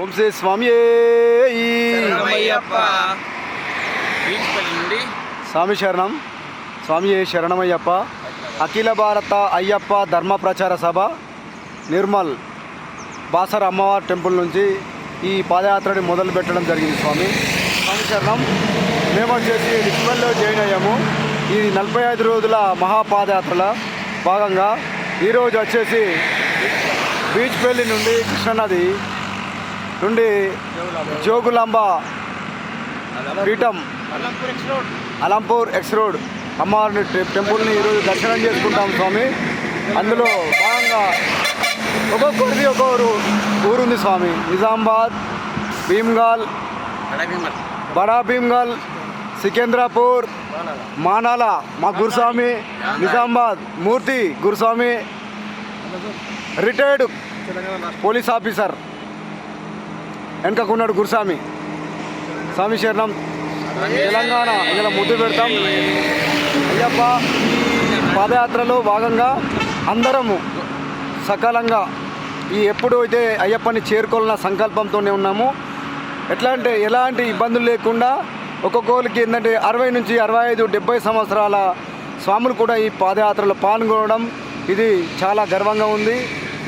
ఓం శ్రీ స్వామి స్వామి శరణం. స్వామి శరణమయ్యప్ప. అఖిల భారత అయ్యప్ప ధర్మ ప్రచార సభ నిర్మల్ బాసర అమ్మవారి టెంపుల్ నుంచి ఈ పాదయాత్రని మొదలు పెట్టడం జరిగింది స్వామి. స్వామి శరణం. మేము వచ్చేసి నిర్మల్లో జాయిన్ అయ్యాము. ఈ నలభై ఐదు రోజుల మహాపాదయాత్రల భాగంగా ఈరోజు వచ్చేసి బీచ్పల్లి నుండి కృష్ణానది నుండి జోగులాంబ పీఠం అలంపూర్ ఎక్స్ రోడ్ అమ్మవారిని టెంపుల్ని ఈరోజు దర్శనం చేసుకుంటాం స్వామి. అందులో భాగంగా ఒక్కొక్కరిది ఒక్కొక్కరు ఊరుంది స్వామి. నిజామాబాద్ భీమ్గాల్ బడా భీమ్గాల్ సికింద్రాపూర్ మానాల మా Guruswamy Nizamabad Murthy Guruswamy retired police officer. వెనకకున్నాడు Guruswamy. స్వామి శరణం. తెలంగాణ ఇలా ముద్దు పెడతాం. అయ్యప్ప పాదయాత్రలో భాగంగా అందరము సకాలంగా ఈ ఎప్పుడు అయితే అయ్యప్పని చేరుకోవాలన్న సంకల్పంతోనే ఉన్నాము. ఎట్లా అంటే ఎలాంటి ఇబ్బందులు లేకుండా ఒక్కొక్కరికి ఏంటంటే అరవై నుంచి అరవై ఐదు డెబ్బై సంవత్సరాల స్వాములు కూడా ఈ పాదయాత్రలో పాల్గొనడం ఇది చాలా గర్వంగా ఉంది.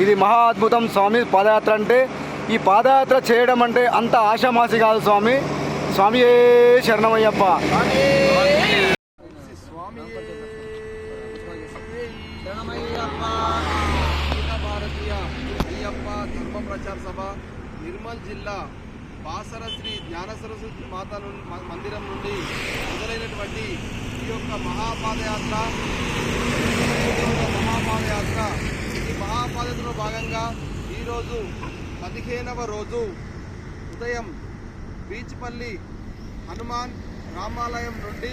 ఇది మహా అద్భుతం స్వామి పాదయాత్ర అంటే ఈ పాదయాత్ర చేయడం అంటే అంత ఆషామాసి కాదు స్వామి. స్వామి శరణమయ్యప్ప. భారతీయ అయ్యప్ప ధర్మ ప్రచార సభ నిర్మల్ జిల్లా బాసర శ్రీ జ్ఞాన సరస్వతి మాత మందిరం నుండి మొదలైనటువంటి ఈ యొక్క మహాపాదయాత్ర మహాపాదయాత్ర ఈ మహాపాదయాత్రలో భాగంగా ఈరోజు పదిహేనవ రోజు ఉదయం బీచ్పల్లి హనుమాన్ రామాలయం నుండి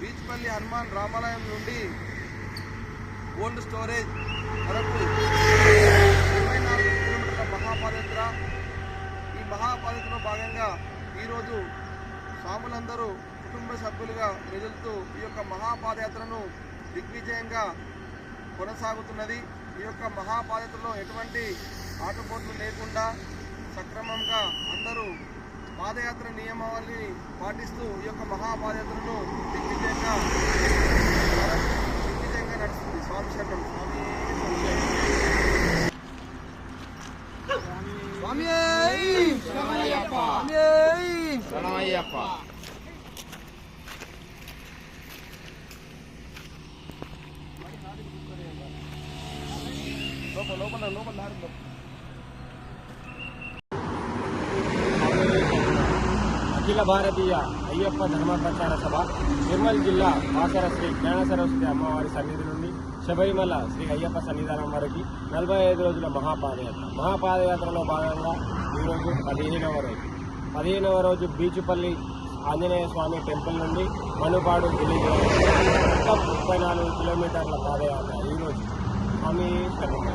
బీచ్పల్లి హనుమాన్ రామాలయం నుండి కోల్డ్ స్టోరేజ్ వరకు ఇరవై నాలుగు కిలోమీటర్ల మహాపాదయాత్ర. ఈ మహాపాదయాత్రలో భాగంగా ఈరోజు స్వాములందరూ కుటుంబ సభ్యులుగా వెదులుతూ ఈ యొక్క మహాపాదయాత్రను దిగ్విజయంగా కొనసాగుతున్నది. ఈ యొక్క మహాపాదయాత్రలో ఎటువంటి ఆటుపోట్లు లేకుండా సక్రమంగా అందరూ పాదయాత్ర నియమావళిని పాటిస్తూ ఈ యొక్క మహాపాదయాత్రను దిగ్విజయంగా దిగ్విజయంగా నడుస్తుంది. స్వామి శరణం. స్వామి స్వామి. శరణమయ్యప్ప లోపల లోపల లోపల దారిలో అఖిల భారతీయ అయ్యప్ప ధర్మ ప్రచార సభ నిర్మల్ జిల్లా బాసర శ్రీ జ్ఞాన సరస్వతి అమ్మవారి సన్నిధి నుండి శబరిమల శ్రీ అయ్యప్ప సన్నిధానం వరకు నలభై ఐదు రోజుల మహాపాదయాత్ర. మహాపాదయాత్రలో భాగంగా ఈరోజు పదిహేనవ రోజు. పదిహేనవ రోజు బీచుపల్లి ఆంజనేయ స్వామి టెంపుల్ నుండి మనుపాడు విలేజ్ మొత్తం ముప్పై నాలుగు కిలోమీటర్ల పాదయాత్ర ఈరోజు. స్వామి శరణం